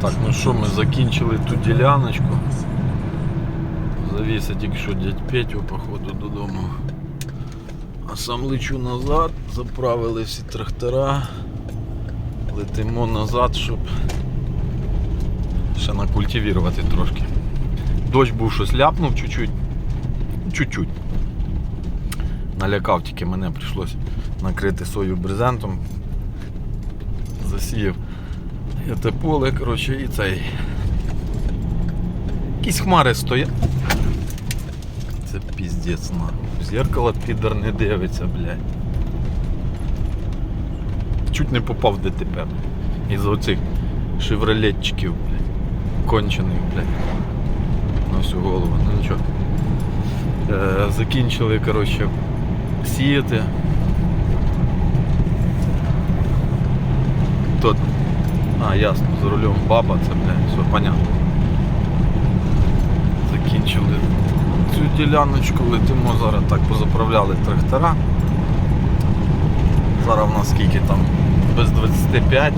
Так, ну що, ми закінчили ту діляночку. Завіса тільки що дядь Петю, походу, додому. А сам лечу назад, заправили всі трактора. Летимо назад, щоб ще накультивірувати трошки. Дощ був щось ляпнув чуть-чуть. Чуть-чуть. Налякав тільки мене прийшлось накрити сою брезентом. Засіяв те поле, коротше, і цей. Якісь хмари стоять. Це піздець нахуй. Зеркало підер не дивиться, блядь. Чуть не попав ДТП. Із оцих шевролетчиків, блядь. Кончених, блядь. На всю голову. Ну нічого. Е, закінчили, коротше, сіяти. Тут. А, ясно, за рулем баба, це, блядь, все понятно. Закінчили цю діляночку, летимо зараз так позаправляли трактора. Зараз в нас скільки там без 25.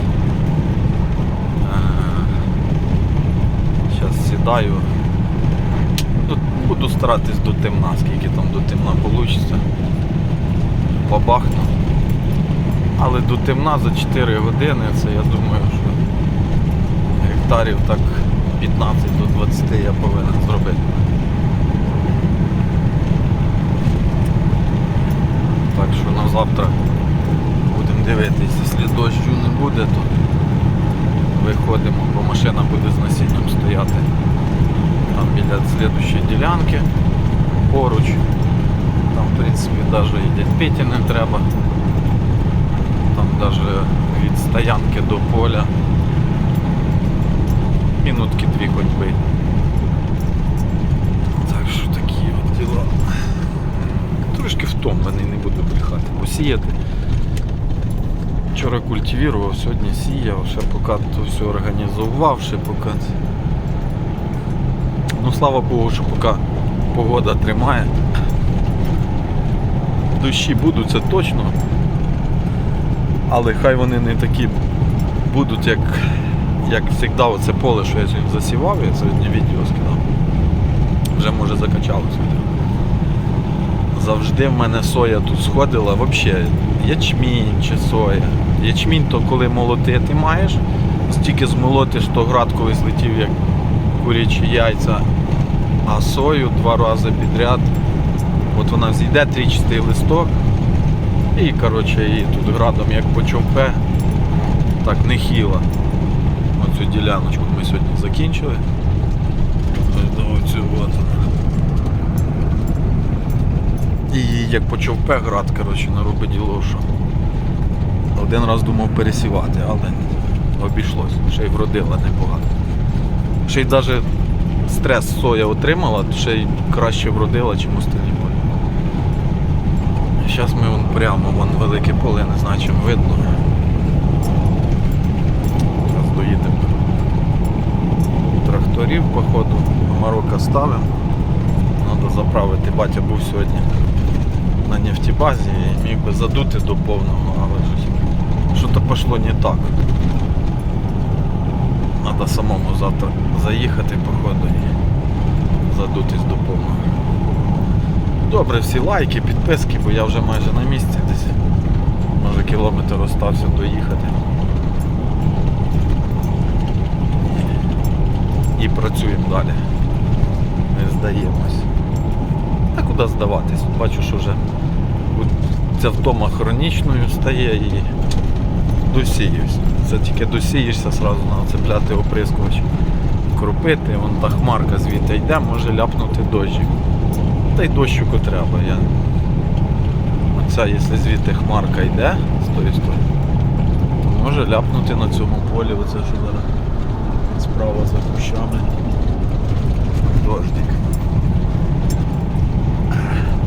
Зараз сідаю. Буду старатись до темна, скільки там до темна вийде. Бабахну. Але до темна за 4 години це я думаю, що гектарів так 15 до 20 я повинен зробити. Так що на завтра будемо дивитися, якщо дощу не буде, то виходимо, бо машина буде з насінням стояти там біля слідущої ділянки поруч. Там в принципі навіть і дядь не треба. Там навіть від стоянки до поля минутки дві ходьби. Так що такі от діла. Трошки втомлений, не буду брехати. Посіяти. Вчора культивував, сьогодні сіяв, ще поки то все організував, ще поки. Ну слава Богу, що поки погода тримає. Дощі будуть, це точно. Але хай вони не такі будуть, як, як завжди, оце поле, що я сьогодні засівав, я сьогодні відео скидав. Вже може закачалося. Завжди в мене соя тут сходила, взагалі, ячмінь чи соя. Ячмінь то коли молотити маєш, стільки змолотиш, то град колись летів як курячі яйця, а сою два рази підряд. От вона зійде трічастий листок. І коротше її тут градом як почовпе, так нехило. Оцю діляночку ми сьогодні закінчили. І як почовпе град, коротше, наробить діло, що один раз думав пересівати, але обійшлось, ще й вродила непогано. Ще й навіть стрес соя отримала, ще й краще вродила, чим останні полі. Зараз ми вон прямо, вон велике поле, не знаю чим видно. Зараз тракторів, походу, Марока ставимо. Треба заправити, батя був сьогодні на нефтебазі і міг би задути до повного, але щось- що-то пішло не так. Треба самому завтра заїхати, походу, і задутись до повного. Добре, всі лайки, підписки, бо я вже майже на місці десь. Може кілометр остався доїхати. І, працюємо далі. Не здаємось. Та куди здаватись? Бачу, що вже ця втома хронічною стає і досіюсь. Це тільки досієшся, одразу треба цепляти оприскувач, кропити, вон та хмарка звідти йде, може ляпнути дощик. Та й дощику треба. Я... Оця, якщо звідти хмарка йде з тої сторони, то може ляпнути на цьому полі, оце що зараз справа за кущами. Дождик.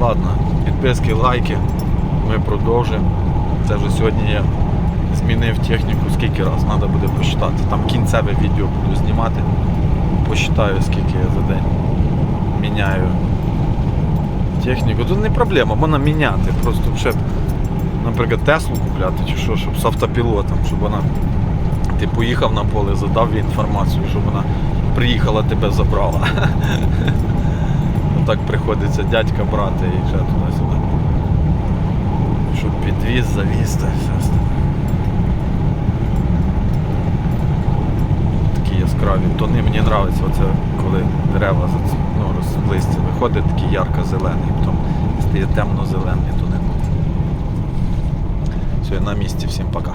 Ладно, підписки, лайки. Ми продовжуємо. Це вже сьогодні я змінив техніку скільки раз, треба буде посчитати. Там кінцеве відео буду знімати. Посчитаю, скільки я за день міняю техніку. Тут не проблема, можна міняти. Просто ще, наприклад, Теслу купляти чи що, щоб з автопілотом, щоб вона Ти поїхав на поле, задав їй інформацію, щоб вона приїхала, тебе забрала. Отак приходиться дядька брати і ще туди-сюди. Щоб підвіз, завіз та все. Такі яскраві тони. Мені подобається оце, коли дерева ну, роз- виходить, такий ярко-зелений, потім стає темно-зелений тони. Все, на місці, всім пока.